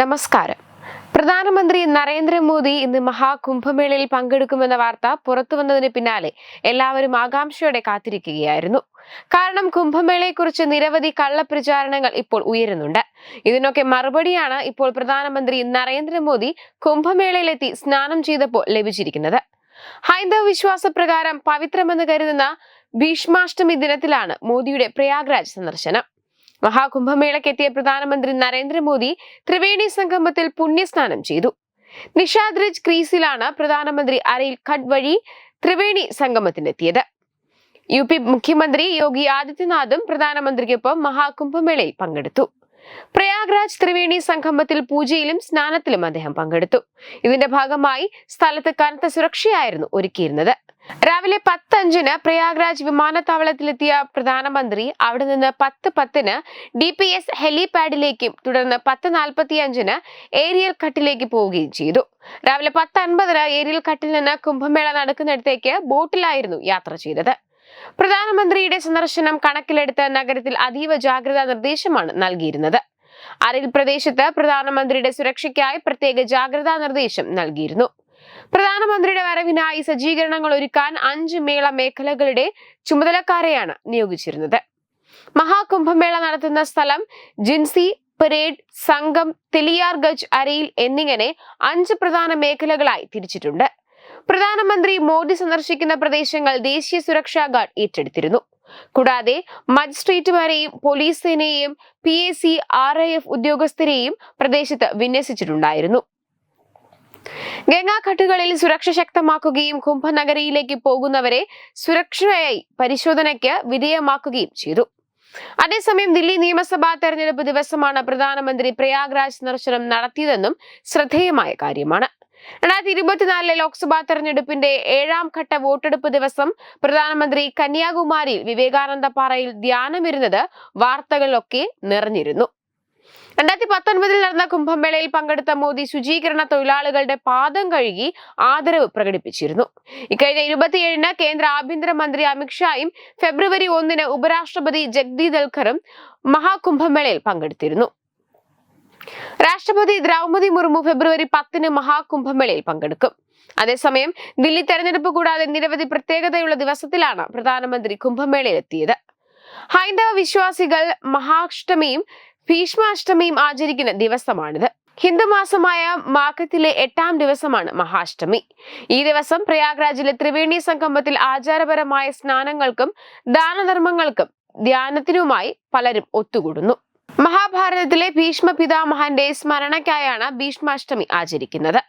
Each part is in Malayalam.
നമസ്കാരം. പ്രധാനമന്ത്രി നരേന്ദ്രമോദി ഇന്ന് മഹാകുംഭമേളയിൽ പങ്കെടുക്കുമെന്ന വാർത്ത പുറത്തു വന്നതിന് പിന്നാലെ എല്ലാവരും ആകാംക്ഷയോടെ കാത്തിരിക്കുകയായിരുന്നു. കാരണം കുംഭമേളയെക്കുറിച്ച് നിരവധി കള്ളപ്രചാരണങ്ങൾ ഇപ്പോൾ ഉയരുന്നുണ്ട്. ഇതിനൊക്കെ മറുപടിയാണ് ഇപ്പോൾ പ്രധാനമന്ത്രി നരേന്ദ്രമോദി കുംഭമേളയിലെത്തി സ്നാനം ചെയ്തപ്പോൾ ലഭിച്ചിരിക്കുന്നത്. ഹൈന്ദവ വിശ്വാസപ്രകാരം പവിത്രമെന്ന് കരുതുന്ന ഭീഷ്മാഷ്ടമി ദിനത്തിലാണ് മോദിയുടെ പ്രയാഗ്രാജ് സന്ദർശനം. മഹാകുംഭമേളയ്ക്കെത്തിയ പ്രധാനമന്ത്രി നരേന്ദ്രമോദി ത്രിവേണി സംഗമത്തിൽ പുണ്യസ്നാനം ചെയ്തു. നിഷാദ്രിജ് ക്രീസിലാണ് പ്രധാനമന്ത്രി അരയിൽ ഖഡ് വഴി ത്രിവേണി സംഗമത്തിനെത്തിയത്. യു പി മുഖ്യമന്ത്രി യോഗി ആദിത്യനാഥും പ്രധാനമന്ത്രിക്കൊപ്പം മഹാകുംഭമേളയിൽ പങ്കെടുത്തു. പ്രയാഗ്രാജ് ത്രിവേണി സംഗമത്തിൽ പൂജയിലും സ്നാനത്തിലും അദ്ദേഹം പങ്കെടുത്തു. ഇതിന്റെ ഭാഗമായി സ്ഥലത്ത് കനത്ത സുരക്ഷയായിരുന്നു ഒരുക്കിയിരുന്നത്. രാവിലെ പത്ത് അഞ്ചിന് പ്രയാഗ്രാജ് വിമാനത്താവളത്തിലെത്തിയ പ്രധാനമന്ത്രി അവിടെ നിന്ന് പത്ത് പത്തിന് ഡി പി എസ് ഹെലിപാഡിലേക്കും തുടർന്ന് പത്ത് നാൽപ്പത്തി അഞ്ചിന് ഏരിയൽ കട്ടിലേക്ക് പോവുകയും ചെയ്തു. രാവിലെ പത്ത് അൻപതിന് ഏരിയൽ കട്ടിൽ നിന്ന് കുംഭമേള നടക്കുന്നിടത്തേക്ക് ബോട്ടിലായിരുന്നു യാത്ര ചെയ്തത്. പ്രധാനമന്ത്രിയുടെ സന്ദർശനം കണക്കിലെടുത്ത് നഗരത്തിൽ അതീവ ജാഗ്രതാ നിർദ്ദേശമാണ് നൽകിയിരുന്നത്. അരിൽ പ്രദേശത്ത് പ്രധാനമന്ത്രിയുടെ സുരക്ഷയ്ക്കായി പ്രത്യേക ജാഗ്രതാ നിർദ്ദേശം നൽകിയിരുന്നു. പ്രധാനമന്ത്രിയുടെ വരവിനായി സജ്ജീകരണങ്ങൾ ഒരുക്കാൻ അഞ്ച് മേള മേഖലകളുടെ ചുമതലക്കാരെയാണ് നിയോഗിച്ചിരുന്നത്. മഹാകുംഭമേള നടത്തുന്ന സ്ഥലം ജിൻസി പരേഡ് സംഘം തെലിയാർഗജ് അരയിൽ എന്നിങ്ങനെ അഞ്ച് പ്രധാന മേഖലകളായി തിരിച്ചിട്ടുണ്ട്. പ്രധാനമന്ത്രി മോദി സന്ദർശിക്കുന്ന പ്രദേശങ്ങൾ ദേശീയ സുരക്ഷാ ഗാർഡ് ഏറ്റെടുത്തിരുന്നു. കൂടാതെ മജിസ്ട്രേറ്റുമാരെയും police സേനയെയും P A C R I F ഉദ്യോഗസ്ഥരെയും പ്രദേശത്ത് വിന്യസിച്ചിട്ടുണ്ടായിരുന്നു. ഗംഗാഘട്ടുകളിൽ സുരക്ഷ ശക്തമാക്കുകയും കുംഭനഗരിയിലേക്ക് പോകുന്നവരെ സുരക്ഷയായി പരിശോധനയ്ക്ക് വിധേയമാക്കുകയും ചെയ്തു. അതേസമയം ദില്ലി നിയമസഭാ തെരഞ്ഞെടുപ്പ് ദിവസമാണ് പ്രധാനമന്ത്രി പ്രയാഗ്രാജ് സന്ദർശനം നടത്തിയതെന്നും ശ്രദ്ധേയമായ കാര്യമാണ്. രണ്ടായിരത്തി ഇരുപത്തിനാലിലെ ലോക്സഭാ തെരഞ്ഞെടുപ്പിന്റെ ഏഴാം ഘട്ട വോട്ടെടുപ്പ് ദിവസം പ്രധാനമന്ത്രി കന്യാകുമാരിയിൽ വിവേകാനന്ദ പാറയിൽ ധ്യാനമിരുന്നത് വാർത്തകളിലൊക്കെ നിറഞ്ഞിരുന്നു. രണ്ടായിരത്തി പത്തൊൻപതിൽ നടന്ന കുംഭമേളയിൽ പങ്കെടുത്ത മോദി ശുചീകരണ തൊഴിലാളികളുടെ പാദം കഴുകി ആദരവ് പ്രകടിപ്പിച്ചിരുന്നു. ഇക്കഴിഞ്ഞ ഇരുപത്തിയേഴിന് കേന്ദ്ര ആഭ്യന്തരമന്ത്രി അമിത്ഷായും ഫെബ്രുവരി ഒന്നിന് ഉപരാഷ്ട്രപതി ജഗ്ദി ധൽഖറും മഹാകുംഭമേളയിൽ പങ്കെടുത്തിരുന്നു. രാഷ്ട്രപതി ദ്രൗപതി മുർമു ഫെബ്രുവരി പത്തിന് മഹാകുംഭമേളയിൽ പങ്കെടുക്കും. അതേസമയം ദില്ലി തെരഞ്ഞെടുപ്പ് കൂടാതെ നിരവധി പ്രത്യേകതയുള്ള ദിവസത്തിലാണ് പ്രധാനമന്ത്രി കുംഭമേളയിൽ എത്തിയത് ഹൈന്ദവ വിശ്വാസികൾ മഹാഷ്ടമിയും ഭീഷ്മാഷ്ടമിയും ആചരിക്കുന്ന ദിവസമാണിത്. ഹിന്ദുമാസമായ മാഘത്തിലെ എട്ടാം ദിവസമാണ് മഹാഷ്ടമി. ഈ ദിവസം പ്രയാഗ്രാജിലെ ത്രിവേണി സംഗമത്തിൽ ആചാരപരമായ സ്നാനങ്ങൾക്കും ദാനധർമ്മങ്ങൾക്കും ധ്യാനത്തിനുമായി പലരും ഒത്തുകൂടുന്നു. മഹാഭാരതത്തിലെ ഭീഷ്മ പിതാമഹന്റെ സ്മരണയ്ക്കായാണ് ഭീഷ്മാഷ്ടമി ആചരിക്കുന്നത്.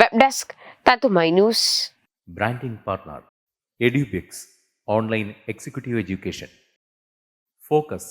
വെബ് ഡെസ്ക് തത്തുമൈ news. Branding partner Edubix online executive education focus